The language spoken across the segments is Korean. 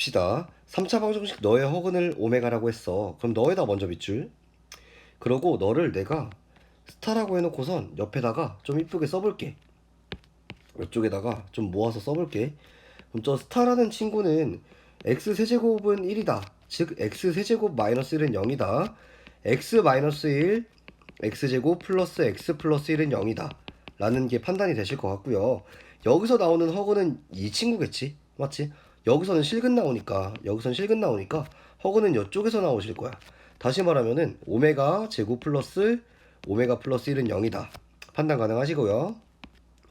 봅시다. 3차 방정식 너의 허근을 오메가라고 했어. 그럼 너에다 먼저 밑줄. 그러고 너를 내가 스타라고 해놓고선 옆에다가 좀 이쁘게 써볼게. 이쪽에다가 좀 모아서 써볼게. 그럼 저 스타라는 친구는 x 세제곱은 1이다. 즉 x 세제곱 마이너스 1은 0이다. x 마이너스 1, x제곱 플러스 x 플러스 1은 0이다. 라는 게 판단이 되실 것 같고요. 여기서 나오는 허근은 이 친구겠지? 맞지? 여기서는 실근 나오니까 여기서는 실근 나오니까 허근은 이쪽에서 나오실 거야. 다시 말하면은 오메가 제곱 플러스 오메가 플러스 1은 0이다. 판단 가능하시고요.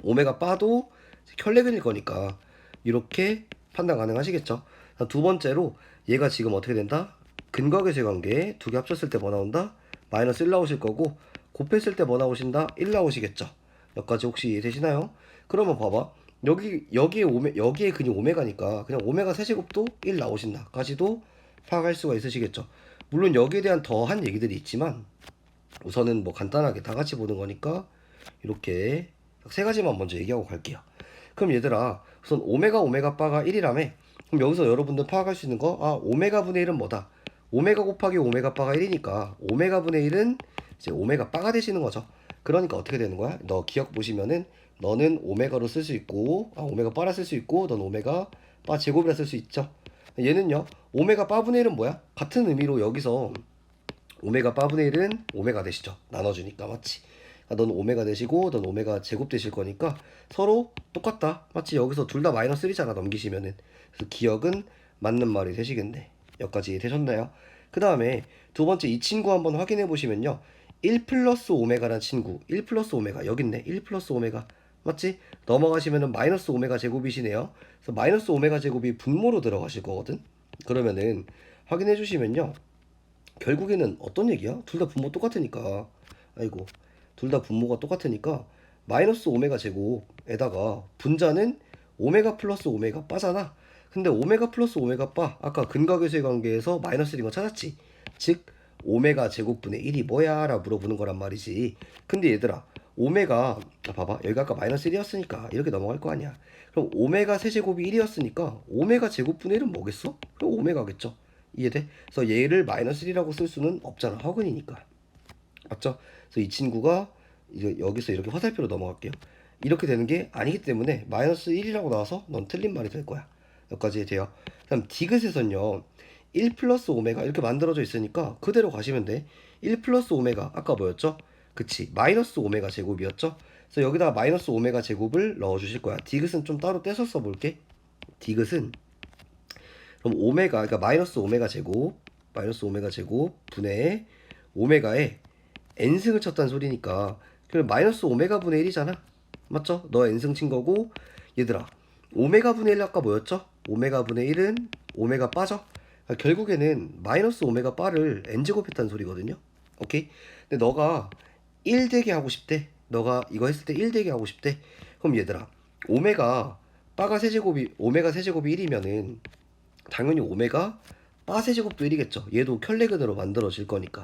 오메가 바도 혈레근일 거니까 이렇게 판단 가능하시겠죠. 자, 두 번째로 얘가 지금 어떻게 된다? 근각의 관계 두 개 합쳤을 때 뭐 나온다? 마이너스 1 나오실 거고 곱했을 때 뭐 나오신다? 1 나오시겠죠. 여기까지 혹시 이해되시나요? 그러면 봐봐. 여기 여기에 오메 여기에 근이 오메가니까 그냥 오메가 세제곱도 1 나오신다까지도 파악할 수가 있으시겠죠. 물론 여기에 대한 더한 얘기들이 있지만 우선은 뭐 간단하게 다 같이 보는 거니까 이렇게 세 가지만 먼저 얘기하고 갈게요. 그럼 얘들아 우선 오메가 오메가 바가 1이라며 그럼 여기서 여러분들 파악할 수 있는 거 아 오메가 분의 1은 뭐다? 오메가 곱하기 오메가 바가 1이니까 오메가 분의 1은 이제 오메가 바가 되시는 거죠. 그러니까 어떻게 되는 거야? 너 기억 보시면은 너는 오메가로 쓸 수 있고 아 오메가 바라 쓸 수 있고 넌 오메가 바 제곱이라 쓸 수 있죠. 얘는요 오메가 바분의 1은 뭐야? 같은 의미로 여기서 오메가 바분의 1은 오메가 되시죠. 나눠주니까 맞지? 아, 넌 오메가 되시고 넌 오메가 제곱 되실 거니까 서로 똑같다. 맞지? 여기서 둘 다 마이너스 1이잖아 넘기시면은. 그래서 기억은 맞는 말이 되시겠네. 여기까지 되셨나요? 그 다음에 두 번째 이 친구 한번 확인해 보시면요. 1 플러스 오메가란 친구 1 플러스 오메가 여기 있네 1 플러스 오메가 맞지? 넘어가시면은 마이너스 오메가 제곱이시네요 그래서 마이너스 오메가 제곱이 분모로 들어가실 거거든 그러면은 확인해 주시면요 결국에는 어떤 얘기야? 둘 다 분모 똑같으니까 아이고 둘 다 분모가 똑같으니까 마이너스 오메가 제곱에다가 분자는 오메가 플러스 오메가 빠잖아 근데 오메가 플러스 오메가 빠 아까 근각의수의 관계에서 마이너스 1인 거 찾았지 즉 오메가 제곱분의 1이 뭐야? 라 물어보는 거란 말이지. 근데 얘들아, 오메가, 아, 봐봐. 여기가 아까 마이너스 1이었으니까 이렇게 넘어갈 거 아니야. 그럼 오메가 세제곱이 1이었으니까 오메가 제곱분의 1은 뭐겠어? 그럼 오메가겠죠. 이해돼? 그래서 얘를 마이너스 1이라고 쓸 수는 없잖아. 허근이니까. 맞죠? 그래서 이 친구가 이제 여기서 이렇게 화살표로 넘어갈게요. 이렇게 되는 게 아니기 때문에 마이너스 1이라고 나와서 넌 틀린 말이 될 거야. 여기까지 돼요. 그다음 디귿에선요. 1 플러스 오메가 이렇게 만들어져 있으니까 그대로 가시면 돼. 1 플러스 오메가 아까 뭐였죠? 그치 마이너스 오메가 제곱이었죠? 그래서 여기다가 마이너스 오메가 제곱을 넣어 주실 거야. 디귿은 좀 따로 떼서 써볼게. 디귿은 그럼 오메가 그러니까 마이너스 오메가 제곱 마이너스 오메가 제곱 분의 오메가에 n승을 쳤다는 소리니까 그럼 마이너스 오메가 분의 1이잖아. 맞죠? 너 n승 친 거고 얘들아 오메가 분의 1 아까 뭐였죠? 오메가 분의 1은 오메가 빠져. 그러니까 결국에는 마이너스 오메가 바를 n제곱 했다는 소리거든요. 오케이? 근데 너가 1 되게 하고 싶대. 너가 이거 했을 때 1 되게 하고 싶대. 그럼 얘들아, 오메가 바가 세제곱이 오메가 세제곱이 1이면은 당연히 오메가 바 세제곱도 1이겠죠. 얘도 켤레근으로 만들어질 거니까.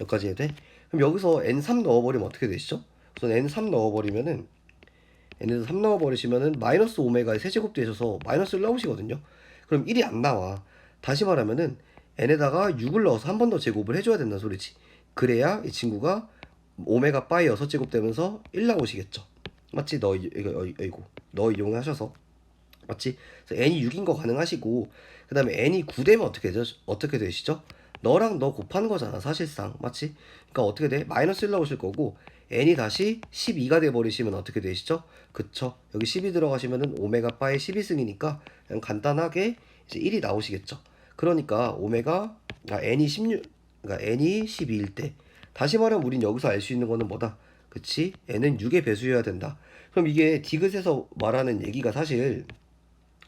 여기까지 해야 돼? 그럼 여기서 n3 넣어버리면 어떻게 되시죠? 우선 n3 넣어버리면은 n에서 3 넣어버리시면은 마이너스 오메가의 세제곱 되셔서 마이너스를 나오시거든요. 그럼 1이 안 나와. 다시 말하면은 n에다가 6을 넣어서 한 번 더 제곱을 해줘야 된다는 소리지. 그래야 이 친구가 오메가 바이 6제곱 되면서 1 나오시겠죠. 맞지? 너 이거 이거 너 이용하셔서 맞지? n이 6인 거 가능하시고 그 다음에 n이 9 되면 어떻게 되죠? 어떻게 되시죠? 너랑 너 곱하는 거잖아 사실상 맞지? 그러니까 어떻게 돼? 마이너스 1 나오실 거고 n이 다시 12가 돼버리시면 어떻게 되시죠? 그쵸? 여기 12 들어가시면은 오메가 바의 12승이니까 그냥 간단하게 이제 1이 나오시겠죠. 그러니까 오메가 아, n이 16 그러니까 n이 12일 때 다시 말하면 우린 여기서 알 수 있는 거는 뭐다? 그치? n은 6의 배수여야 된다. 그럼 이게 디귿에서 말하는 얘기가 사실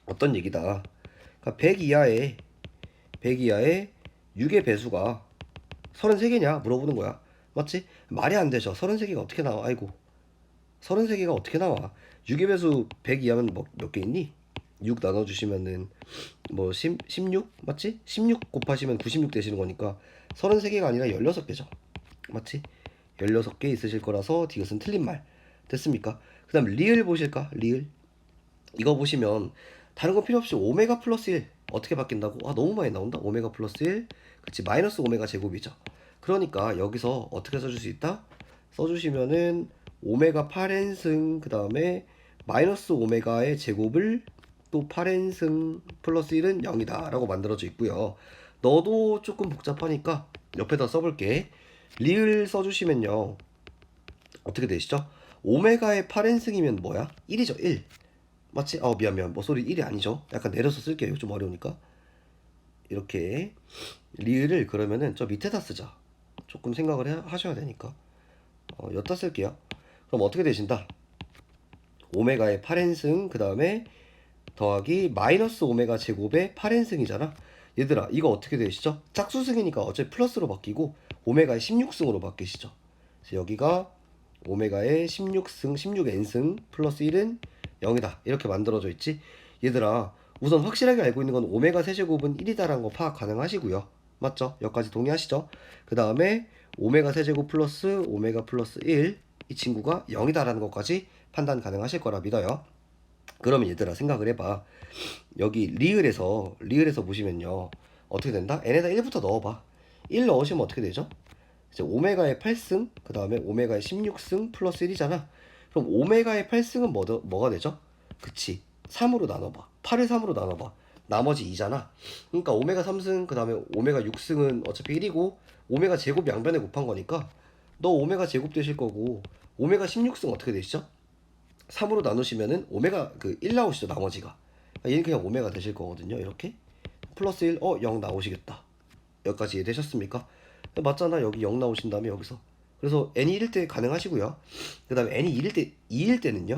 어떤 얘기다? 그러니까 100 이하의 100 이하의 6의 배수가 33개냐 물어보는 거야. 맞지? 말이 안 되죠. 33개가 어떻게 나와? 아이고. 33개가 어떻게 나와? 6의 배수 100 이하면 뭐, 몇개 있니? 6 나눠주시면은 뭐 10, 16 맞지? 16 곱하시면 96 되시는 거니까 33개가 아니라 16개죠 맞지? 16개 있으실 거라서 디귿은 틀린 말 됐습니까? 그 다음 리을 보실까? 리을 이거 보시면 다른 거 필요 없이 오메가 플러스 1 어떻게 바뀐다고? 아 너무 많이 나온다. 오메가 플러스 1 그치 마이너스 오메가 제곱이죠. 그러니까 여기서 어떻게 써줄 수 있다? 써주시면은 오메가 8n승 그 다음에 마이너스 오메가의 제곱을 또 8n승 플러스 1은 0이다 라고 만들어져 있고요. 너도 조금 복잡하니까 옆에다 써볼게. 리을 써주시면요. 어떻게 되시죠? 오메가의 8n승이면 뭐야? 1이죠 1 맞지? 어 미안 미안 뭐 소리 1이 아니죠 약간 내려서 쓸게요 좀 어려우니까 이렇게 리을을 그러면은 저 밑에다 쓰자 조금 생각을 해, 하셔야 되니까 어, 여기다 쓸게요 그럼 어떻게 되신다? 오메가의 8n승 그 다음에 더하기 마이너스 오메가 제곱의 8n승이잖아 얘들아 이거 어떻게 되시죠? 짝수승이니까 어차피 플러스로 바뀌고 오메가의 16승으로 바뀌시죠 여기가 오메가의 16승 16n승 플러스 1은 0이다 이렇게 만들어져 있지 얘들아 우선 확실하게 알고 있는 건 오메가 세제곱은 1이다라는 거 파악 가능하시고요 맞죠? 여기까지 동의하시죠? 그 다음에 오메가 세제곱 플러스 오메가 플러스 1 이 친구가 0이다라는 것까지 판단 가능하실 거라 믿어요 그러면 얘들아 생각을 해봐 여기 리을에서 리을에서 보시면요 어떻게 된다? n에다 1부터 넣어봐 1 넣으시면 어떻게 되죠? 이제 오메가의 8승 그 다음에 오메가의 16승 플러스 1이잖아 그럼 오메가의 8승은 뭐, 뭐가 되죠? 그치 3으로 나눠봐 8을 3으로 나눠봐 나머지 2잖아 그러니까 오메가 3승 그 다음에 오메가 6승은 어차피 1이고 오메가 제곱 양변에 곱한 거니까 너 오메가 제곱 되실 거고 오메가 16승 어떻게 되시죠? 3으로 나누시면은 오메가 그 1 나오시죠 나머지가. 그러니까 얘는 그냥 오메가 되실 거거든요 이렇게. 플러스 1, 어 0 나오시겠다. 여기까지 이해되셨습니까? 맞잖아 여기 0 나오신 다음에 여기서. 그래서 n이 1일 때 가능하시고요. 그 다음에 n이 2일 때 2일 때는요?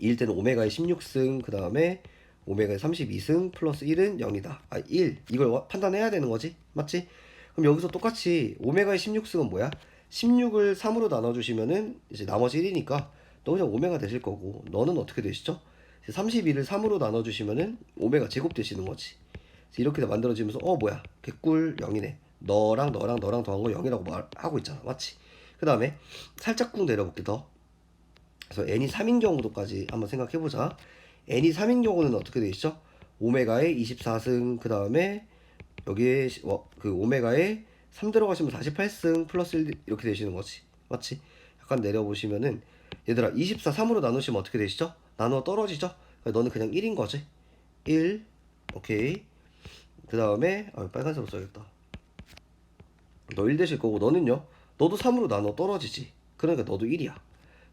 2일 때는 오메가의 16승 그 다음에 오메가의 32승 플러스 1은 0이다. 아 1 이걸 와- 판단해야 되는 거지. 맞지? 그럼 여기서 똑같이 오메가의 16승은 뭐야? 16을 3으로 나눠주시면은 이제 나머지 1이니까 너 그냥 오메가 되실 거고 너는 어떻게 되시죠? 31을 3으로 나눠주시면은 오메가 제곱 되시는 거지 이렇게 만들어지면서 어 뭐야 개꿀 0이네 너랑 너랑 너랑 더한 거 0이라고 말하고 있잖아 맞지? 그 다음에 살짝 꾹 내려볼게 더 그래서 n이 3인 경우도까지 한번 생각해보자 n이 3인 경우는 어떻게 되시죠? 오메가의 24승 그 다음에 여기에 시- 어, 그 오메가에 3 들어가시면 48승 플러스 1 이렇게 되시는 거지 맞지? 약간 내려보시면은 얘들아 24 3으로 나누시면 어떻게 되시죠? 나누어 떨어지죠? 그러니까 너는 그냥 1인 거지. 1 오케이. 그 다음에 아, 빨간색으로 써야겠다. 너 1 되실 거고 너는요? 너도 3으로 나눠 떨어지지. 그러니까 너도 1이야.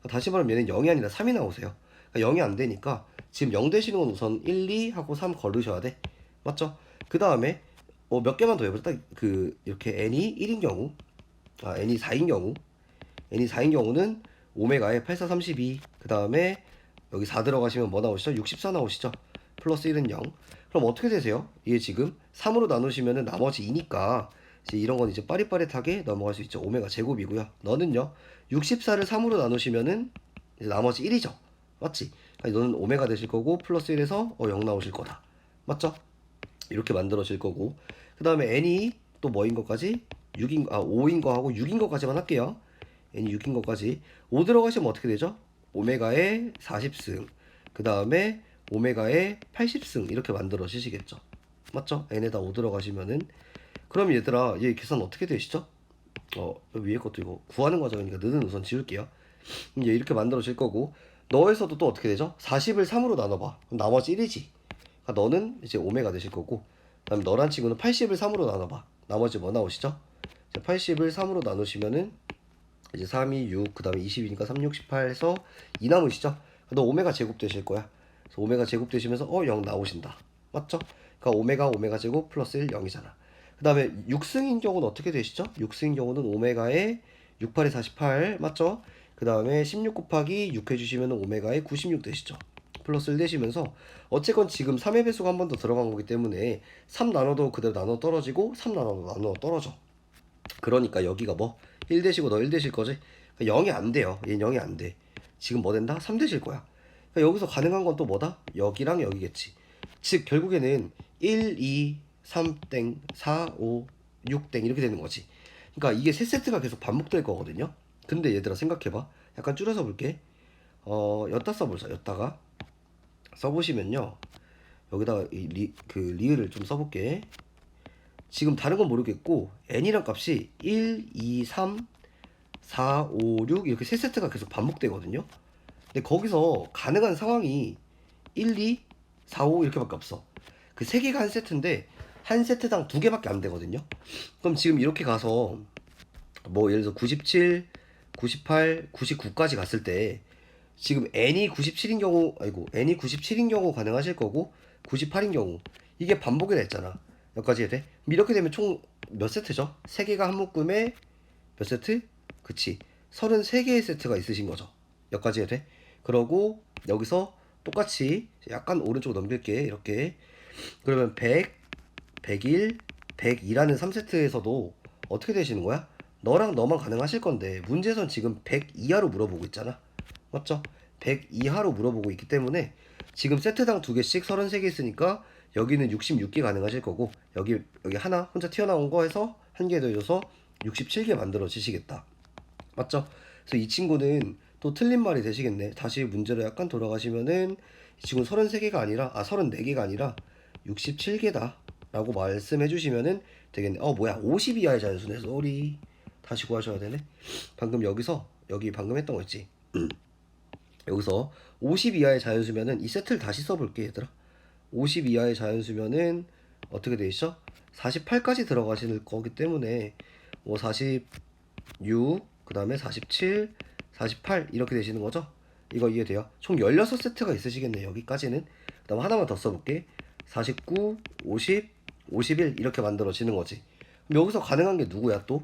다시 말하면 얘는 0이 아니라 3이 나오세요. 그러니까 0이 안 되니까 지금 0 되시는 건 우선 1, 2 하고 3 걸으셔야 돼. 맞죠? 그 다음에 어, 몇 개만 더 해보자. 딱 그 이렇게 n이 1인 경우 아 n이 4인 경우. N이 4인 경우는 오메가에 84, 32. 그 다음에 여기 4 들어가시면 뭐 나오시죠? 64 나오시죠? 플러스 1은 0. 그럼 어떻게 되세요? 이게 지금 3으로 나누시면은 나머지 2니까 이제 이런 건 이제 빠릿빠릿하게 넘어갈 수 있죠. 오메가 제곱이고요. 너는요. 64를 3으로 나누시면은 나머지 1이죠. 맞지? 그러니까 너는 오메가 되실 거고 플러스 1에서 어, 0 나오실 거다. 맞죠? 이렇게 만들어질 거고 그 다음에 n이 또 뭐인 것까지 6인 아 5인 거하고 6인 것까지만 할게요. N이 6인 것까지 5 들어가시면 어떻게 되죠? 오메가의 40승 그 다음에 오메가의 80승 이렇게 만들어지시겠죠 맞죠? n에다 5 들어가시면은 그럼 얘들아 얘 계산 어떻게 되시죠? 어 위에 것도 이거 구하는 과정이니까 너는 우선 지울게요 얘 이렇게 만들어질 거고 너에서도 또 어떻게 되죠? 40을 3으로 나눠봐 나머지 1이지 그러니까 너는 이제 오메가 되실 거고 그 다음 너란 친구는 80을 3으로 나눠봐 나머지 뭐 나오시죠? 80을 3으로 나누시면은 이제 3, 2, 6, 그 다음에 20이니까 3, 6, 18에서 2 남으시죠? 너 오메가 제곱 되실 거야. 그래서 오메가 제곱 되시면서 어, 0 나오신다. 맞죠? 그러니까 오메가 오메가 제곱 플러스 1, 0이잖아. 그 다음에 6승인 경우는 어떻게 되시죠? 6승인 경우는 오메가의 6, 8에 48, 맞죠? 그 다음에 16 곱하기 6 해주시면 오메가의 96 되시죠? 플러스 1 되시면서 어쨌건 지금 3의 배수가 한 번 더 들어간 거기 때문에 3 나눠도 그대로 나눠 떨어지고 3 나눠도 나눠 떨어져. 그러니까 여기가 뭐 1 되시고 너 1 되실 거지? 그러니까 0이 안 돼요. 얘는 0이 안 돼. 지금 뭐 된다? 3 되실 거야. 그러니까 여기서 가능한 건 또 뭐다? 여기랑 여기겠지. 즉 결국에는 1, 2, 3 땡, 4, 5, 6땡 이렇게 되는 거지. 그러니까 이게 세 세트가 계속 반복될 거거든요. 근데 얘들아 생각해봐. 약간 줄여서 볼게. 어, 였다 써보자. 였다가 써보시면요. 여기다가 이 리, 그 리을을 좀 써볼게. 지금 다른 건 모르겠고 n이란 값이 1, 2, 3, 4, 5, 6 이렇게 세 세트가 계속 반복되거든요. 근데 거기서 가능한 상황이 1, 2, 4, 5 이렇게밖에 없어. 그 세 개가 한 세트인데 한 세트당 두 개밖에 안 되거든요. 그럼 지금 이렇게 가서 뭐 예를 들어서 97, 98, 99까지 갔을 때 지금 n이 97인 경우 아이고 n이 97인 경우 가능하실 거고 98인 경우 이게 반복이 됐잖아. 여기까지 해야 돼. 이렇게 되면 총 몇 세트죠? 세 개가 한 묶음에 몇 세트? 그치. 33개의 세트가 있으신 거죠. 여기까지 해야 돼. 그러고 여기서 똑같이 약간 오른쪽 넘길게. 이렇게. 그러면 100, 101, 102라는 3세트에서도 어떻게 되시는 거야? 너랑 너만 가능하실 건데 문제선 지금 100 이하로 물어보고 있잖아. 맞죠? 100 이하로 물어보고 있기 때문에 지금 세트당 두 개씩 33개 있으니까 여기는 66개 가능하실 거고 여기 여기 하나 혼자 튀어나온 거 해서 한 개 더 해줘서 67개 만들어지시겠다. 맞죠? 그래서 이 친구는 또 틀린 말이 되시겠네. 다시 문제로 약간 돌아가시면은 지금 33개가 아니라 아 34개가 아니라 67개다 라고 말씀해 주시면은 되겠네. 어 뭐야 50 이하의 자연수네. 쏘리. 다시 구하셔야 되네. 방금 여기서 여기 방금 했던 거 있지. 여기서 50 이하의 자연수면은 이 세트를 다시 써볼게 얘들아 50 이하의 자연수면은 어떻게 돼 있어? 48까지 들어가실 거기 때문에 뭐 46, 그 다음에 47, 48 이렇게 되시는 거죠? 이거 이해돼요? 총 16세트가 있으시겠네 여기까지는 그 다음 하나만 더 써볼게 49, 50, 51 이렇게 만들어지는 거지 그럼 여기서 가능한 게 누구야 또?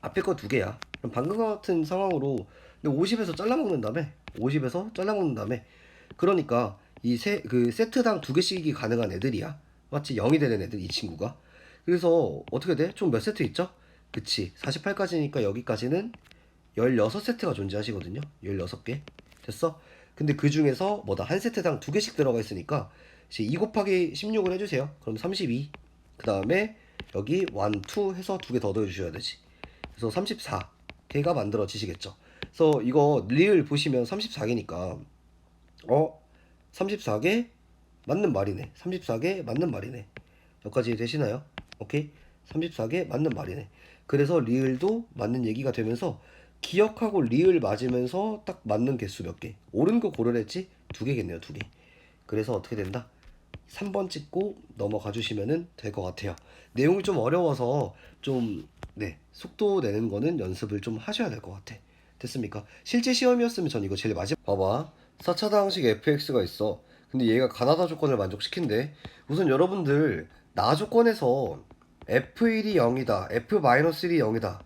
앞에 거 두 개야. 그럼 방금 같은 상황으로 근데 50에서 잘라먹는 다음에 50에서 잘라먹는 다음에 그러니까 이 세 그 세트당 두 개씩이 가능한 애들이야. 맞지? 0이 되는 애들 이 친구가. 그래서 어떻게 돼? 총 몇 세트 있죠? 그치. 48까지니까 여기까지는 16세트가 존재하시거든요. 16개. 됐어? 근데 그 중에서 뭐다 한 세트당 두 개씩 들어가 있으니까 이제 2 곱하기 16을 해주세요. 그럼 32. 그 다음에 여기 1, 2 해서 두 개더 넣어주셔야 되지. 그래서 34 개가 만들어지시겠죠. 그래서 이거 리을 보시면 34개니까 어 34개 맞는 말이네. 34개 맞는 말이네. 여기까지 되시나요? 오케이. 34개 맞는 말이네. 그래서 리을도 맞는 얘기가 되면서 기억하고 리을 맞으면서 딱 맞는 개수 몇 개. 옳은 거 고르랬지? 두 개겠네요, 두 개. 그래서 어떻게 된다? 3번 찍고 넘어가 주시면은 될것 같아요. 내용이 좀 어려워서 좀, 네, 속도 내는 거는 연습을 좀 하셔야 될 것 같아. 됐습니까? 실제 시험이었으면 전 이거 제일 마지막. 봐봐. 4차 방식 fx가 있어. 근데 얘가 가나다 조건을 만족시킨대. 우선 여러분들, 나 조건에서 f1이 0이다, f-1이 0이다.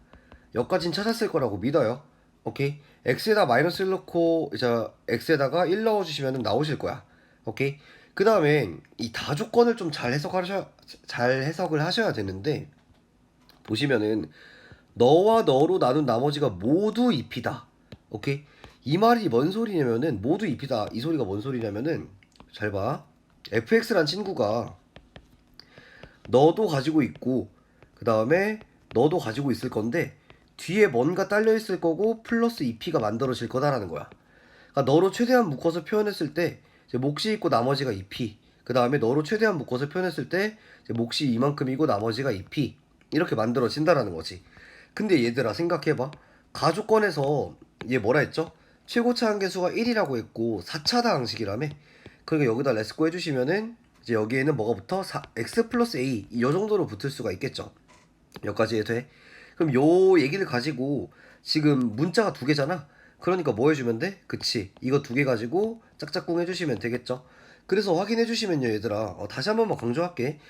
여기까진 찾았을 거라고 믿어요. 오케이? x에다 마이너스 1 넣고, 이제 x에다가 1 넣어 주시면 나오실 거야. 오케이? 그 다음에 이 다 조건을 좀 잘 해석하셔 잘 해석을 하셔야 되는데 보시면은 너와 너로 나눈 나머지가 모두 잎이다. 오케이? 이 말이 뭔 소리냐면은 모두 잎이다. 이 소리가 뭔 소리냐면은 잘 봐. fx란 친구가 너도 가지고 있고 그 다음에 너도 가지고 있을 건데 뒤에 뭔가 딸려 있을 거고 플러스 2p가 만들어질 거다라는 거야. 그러니까 너로 최대한 묶어서 표현했을 때 몫이 있고 나머지가 2p. 그 다음에 너로 최대한 묶어서 표현했을 때 몫이 이만큼이고 나머지가 2p. 이렇게 만들어진다라는 거지. 근데 얘들아 생각해봐. 가족권에서 얘 뭐라 했죠? 최고차 한계수가 1이라고 했고 4차 다 항식이라며. 그러니까 여기다 레스코 해주시면은 이제 여기에는 뭐가 붙어? 4, x 플러스 a 이 정도로 붙을 수가 있겠죠. 여기까지 돼. 그럼 요 얘기를 가지고 지금 문자가 두 개잖아. 그러니까 뭐 해주면 돼? 그치. 이거 두 개 가지고 짝짝꿍 해주시면 되겠죠. 그래서 확인해 주시면요, 얘들아. 어, 다시 한 번만 강조할게.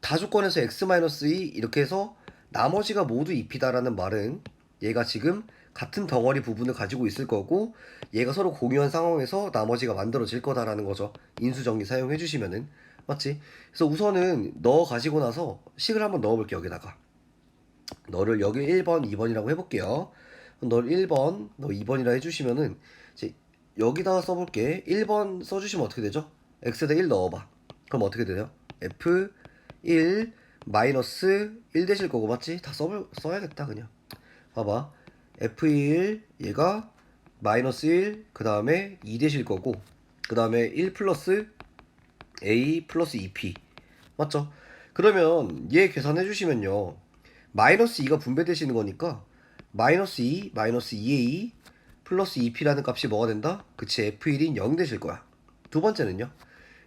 다조건에서 x-2 이렇게 해서 나머지가 모두 2p다라는 말은 얘가 지금 같은 덩어리 부분을 가지고 있을 거고 얘가 서로 공유한 상황에서 나머지가 만들어질 거다라는 거죠. 인수정리 사용해 주시면은 맞지? 그래서 우선은 넣어 가지고 나서 식을 한번 넣어 볼게요, 여기다가. 너를 여기 1번, 2번이라고 해 볼게요. 너를 1번, 너 2번이라 해 주시면은 이제 여기다가 써 볼게. 1번 써 주시면 어떻게 되죠? x에다 1 넣어 봐. 그럼 어떻게 돼요? f 1 마이너스 1 되실 거고 맞지? 다 써볼, 써야겠다 그냥. 봐봐. F1 얘가 마이너스 1, 그 다음에 2 되실 거고 그 다음에 1 플러스 a 플러스 2p 맞죠? 그러면 얘 계산해 주시면요 마이너스 2가 분배되시는 거니까 마이너스 2 마이너스 2a 플러스 2p라는 값이 뭐가 된다? 그치 f1인 0 되실 거야 두 번째는요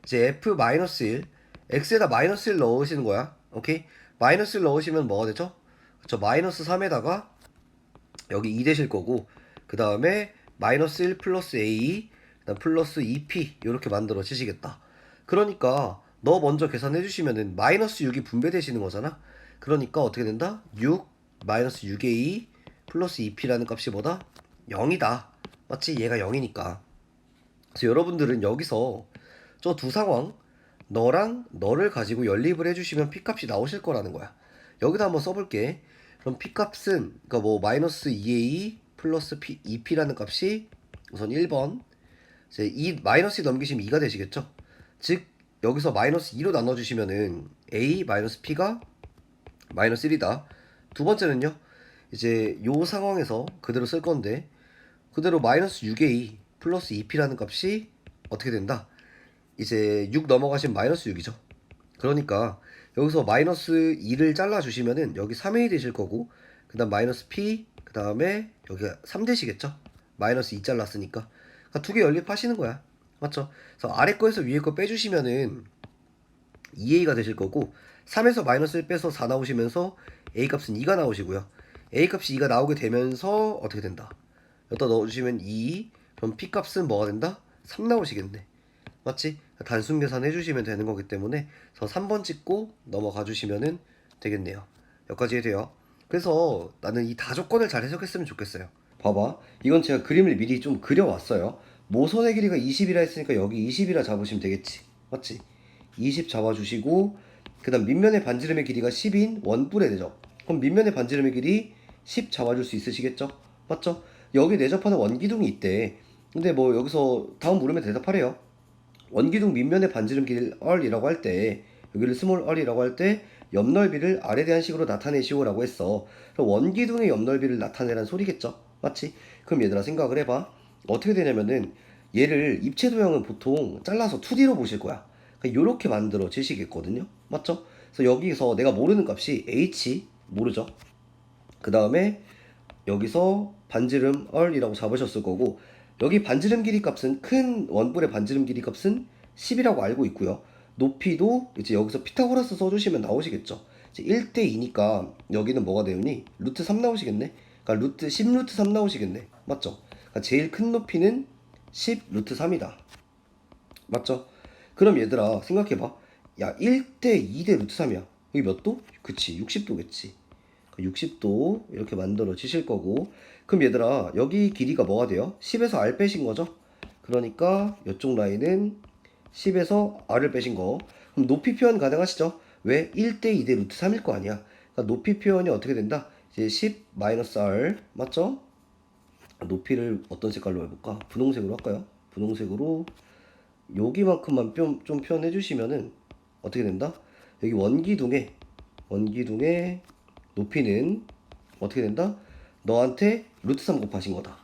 이제 f 마이너스 1 x에다 마이너스 1 넣으시는 거야 오케이 마이너스 1 넣으시면 뭐가 되죠? 그쵸 마이너스 3에다가 여기 2 되실 거고 그 다음에 마이너스 1 플러스 a 그다음 플러스 2p 이렇게 만들어지시겠다 그러니까 너 먼저 계산해 주시면은 마이너스 6이 분배되시는 거잖아 그러니까 어떻게 된다? 6 마이너스 6a 플러스 2p라는 값이 뭐다? 0이다 맞지? 얘가 0이니까 그래서 여러분들은 여기서 저 두 상황 너랑 너를 가지고 연립을 해주시면 p값이 나오실 거라는 거야 여기다 한번 써볼게 그럼 p값은 그러니까 뭐 마이너스 2a 플러스 p, 2p라는 값이 우선 1번. 이제 2 마이너스 2 넘기시면 2가 되시겠죠? 즉 여기서 마이너스 2로 나눠주시면은 a 마이너스 p가 마이너스 1이다. 두 번째는요 이제 요 상황에서 그대로 쓸 건데 그대로 마이너스 6a 플러스 2p라는 값이 어떻게 된다? 이제 6 넘어가시면 마이너스 6이죠. 그러니까 여기서 마이너스 2를 잘라 주시면은 여기 3a 되실 거고 그 다음 마이너스 p 그 다음에 여기가 3 되시겠죠? 마이너스 2 잘랐으니까. 그러니까 두개 연립하시는 거야. 맞죠? 그래서 아래 거에서 위에 거 빼주시면은 2a가 되실 거고 3에서 마이너스 1 빼서 4 나오시면서 a 값은 2가 나오시고요. A 값이 2가 나오게 되면서 어떻게 된다? 여기다 넣어주시면 2 그럼 p 값은 뭐가 된다? 3 나오시겠네 맞지? 단순 계산 해 주시면 되는 거기 때문에 그래서 3번 찍고 넘어가 주시면은 되겠네요. 여기까지 해도요. 그래서 나는 이 다조건을 잘 해석했으면 좋겠어요. 봐봐. 이건 제가 그림을 미리 좀 그려왔어요. 모선의 길이가 20이라 했으니까 여기 20이라 잡으시면 되겠지. 맞지? 20 잡아주시고 그 다음 밑면의 반지름의 길이가 10인 원뿔의 내접. 그럼 밑면의 반지름의 길이 10 잡아줄 수 있으시겠죠? 맞죠? 여기 내접하는 원기둥이 있대. 근데 뭐 여기서 다음 물음에 대답하래요. 원기둥 밑면의 반지름 길 얼이라고 할 때 여기를 스몰 얼이라고 할 때 옆넓이를 아래 대한 식으로 나타내시오라고 했어. 원기둥의 옆넓이를 나타내란 소리겠죠? 맞지? 그럼 얘들아 생각을 해봐. 어떻게 되냐면은 얘를 입체 도형은 보통 잘라서 2D로 보실 거야. 이렇게 만들어 지시겠거든요. 맞죠? 그래서 여기서 내가 모르는 값이 h 모르죠. 그 다음에 여기서 반지름 얼이라고 잡으셨을 거고 여기 반지름 길이 값은 큰 원뿔의 반지름 길이 값은 10이라고 알고 있고요. 높이도 이제 여기서 피타고라스 써주시면 나오시겠죠. 이제 1대 2니까 여기는 뭐가 되니? 루트 3 나오시겠네? 그러니까 루트 10 루트 3 나오시겠네. 맞죠? 그러니까 제일 큰 높이는 10 루트 3이다. 맞죠? 그럼 얘들아 생각해봐. 야 1대 2대 루트 3이야. 여기 몇 도? 그치 60도겠지. 60도 이렇게 만들어 지실 거고 그럼 얘들아 여기 길이가 뭐가 돼요? 10에서 r 빼신 거죠? 그러니까 이쪽 라인은 10에서 r을 빼신 거 그럼 높이 표현 가능하시죠? 왜? 1대 2대 루트 3일 거 아니야 그러니까 높이 표현이 어떻게 된다? 이제 10 마이너스 r 맞죠? 높이를 어떤 색깔로 해볼까? 분홍색으로 할까요? 분홍색으로 여기만큼만 좀, 좀 표현해 주시면은 어떻게 된다? 여기 원기둥에 원기둥에 높이는 어떻게 된다? 너한테 루트 3 곱하신 거다.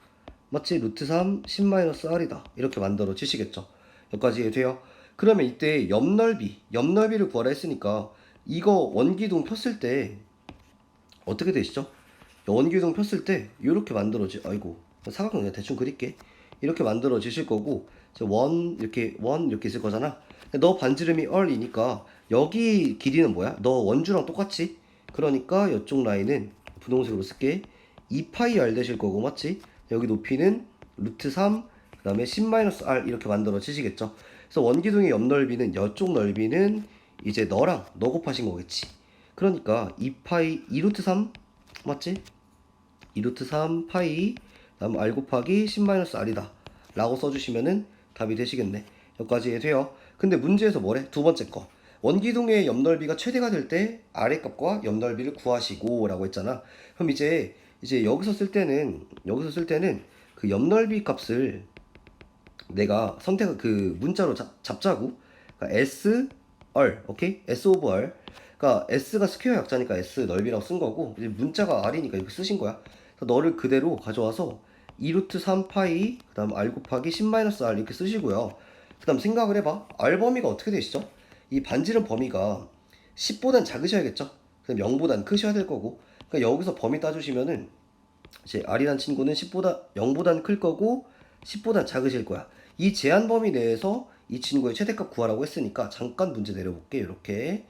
맞지? 루트 3 10-r이다. 이렇게 만들어 지시겠죠. 여기까지 돼요. 그러면 이때 옆넓이, 옆넓이를 구하라 했으니까 이거 원기둥 폈을 때 어떻게 되시죠? 원기둥 폈을 때 이렇게 만들어지 아이고 사각형 그냥 대충 그릴게 이렇게 만들어지실 거고 원 이렇게 원 이렇게 있을 거잖아 너 반지름이 얼이니까 여기 길이는 뭐야? 너 원주랑 똑같지? 그러니까 이쪽 라인은 분홍색으로 쓸게 2파이 r 되실 거고 맞지? 여기 높이는 루트 3 그 다음에 10-r 이렇게 만들어 지시겠죠 그래서 원기둥의 옆 넓이는 이쪽 넓이는 이제 너랑 너 곱하신 거겠지 그러니까 2파이 2루트 3 맞지? 2루트 3 파이 다음 r 곱하기 10-r이다 라고 써주시면은 답이 되시겠네 여기까지 돼요 근데 문제에서 뭐래? 두 번째 거 원기둥의 옆넓이가 최대가 될 때 아래값과 옆넓이를 구하시고 라고 했잖아. 그럼 이제 이제 여기서 쓸 때는 여기서 쓸 때는 그 옆넓이 값을 내가 선택 그 문자로 잡, 잡자고. 그러니까 S R 오케이 S 오브 R. 그러니까 S가 스퀘어 약자니까 S 넓이라고 쓴 거고 이제 문자가 R이니까 이렇게 쓰신 거야. 그래서 너를 그대로 가져와서 2루트 3파이 그 다음 R 곱하기 10-R 이렇게 쓰시고요. 그 다음 생각을 해봐. R 범위가 어떻게 되시죠? 이 반지름 범위가 10보단 작으셔야겠죠? 그럼 0보단 크셔야 될 거고. 그러니까 여기서 범위 따주시면은 이제 R이란 친구는 10보다 0보단 클 거고 10보단 작으실 거야. 이 제한 범위 내에서 이 친구의 최대값 구하라고 했으니까 잠깐 문제 내려볼게. 이렇게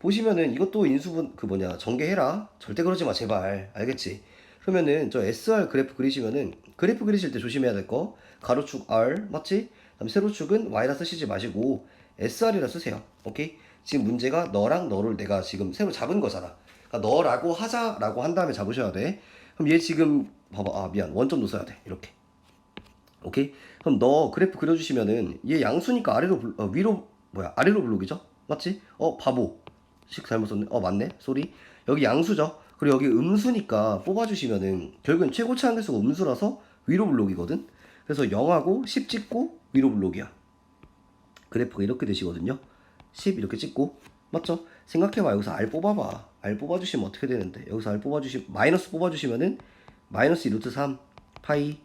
보시면은 이것도 인수분 그 뭐냐 전개해라. 절대 그러지 마 제발. 알겠지? 그러면은 저 SR 그래프 그리시면은 그래프 그리실 때 조심해야 될 거 가로축 R 맞지? 그다음 세로축은 Y라 쓰시지 마시고 SR이라 쓰세요. 오케이? 지금 문제가 너랑 너를 내가 지금 새로 잡은 거잖아. 그러니까 너라고 하자라고 한 다음에 잡으셔야 돼. 그럼 얘 지금 봐봐 아 미안 원점 놓아야 돼 이렇게. 오케이? 그럼 너 그래프 그려주시면은 얘 양수니까 아래로 불- 어, 위로 뭐야 아래로 블록이죠? 맞지? 어 바보. 식 잘못 썼네. 어 맞네. 소리. 여기 양수죠. 그리고 여기 음수니까 뽑아주시면은 결국엔 최고치 한계수가 음수라서 위로 블록이거든. 그래서 0하고 10 찍고 위로 블록이야. 그래프가 이렇게 되시거든요. 10 이렇게 찍고 맞죠? 생각해봐 여기서 R 뽑아봐. R 뽑아주시면 어떻게 되는데 여기서 R 뽑아주시 마이너스 뽑아주시면은 마이너스 2 루트 3 파이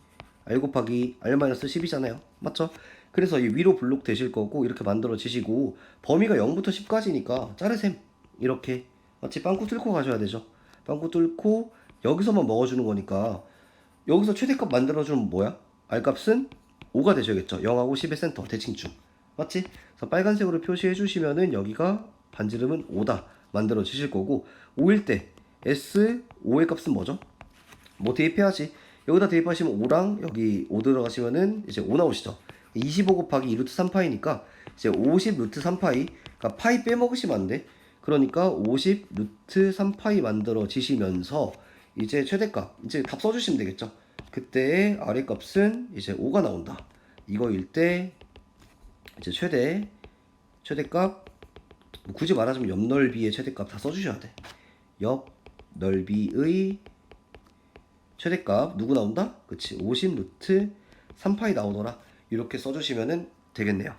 R 곱하기 R 마이너스 10이잖아요. 맞죠? 그래서 이 위로 블록 되실 거고 이렇게 만들어지시고 범위가 0부터 10까지니까 자르셈 이렇게 마치 빵꾸 뚫고 가셔야 되죠. 빵꾸 뚫고 여기서만 먹어주는 거니까 여기서 최대값 만들어주면 뭐야? R 값은 5가 되셔야겠죠. 0하고 10의 센터 대칭축 맞지? 그래서 빨간색으로 표시해 주시면은 여기가 반지름은 5다 만들어 주실 거고 5일 때 S 5의 값은 뭐죠? 뭐 대입해야지. 여기다 대입하시면 5랑 여기 5 들어가시면은 이제 5 나오시죠. 25 곱하기 2 루트 3파이니까 이제 50 루트 3파이. 그러니까 파이 빼먹으시면 안 돼. 그러니까 50 루트 3파이 만들어지시면서 이제 최대값 이제 답 써주시면 되겠죠. 그때의 아래 값은 이제 5가 나온다. 이거일 때 이제 최대 최대값 굳이 말하자면 옆 넓이의 최대값 다 써주셔야 돼. 옆 넓이의 최대값 누구 나온다? 그치 50 루트 3파이 나오더라 이렇게 써주시면은 되겠네요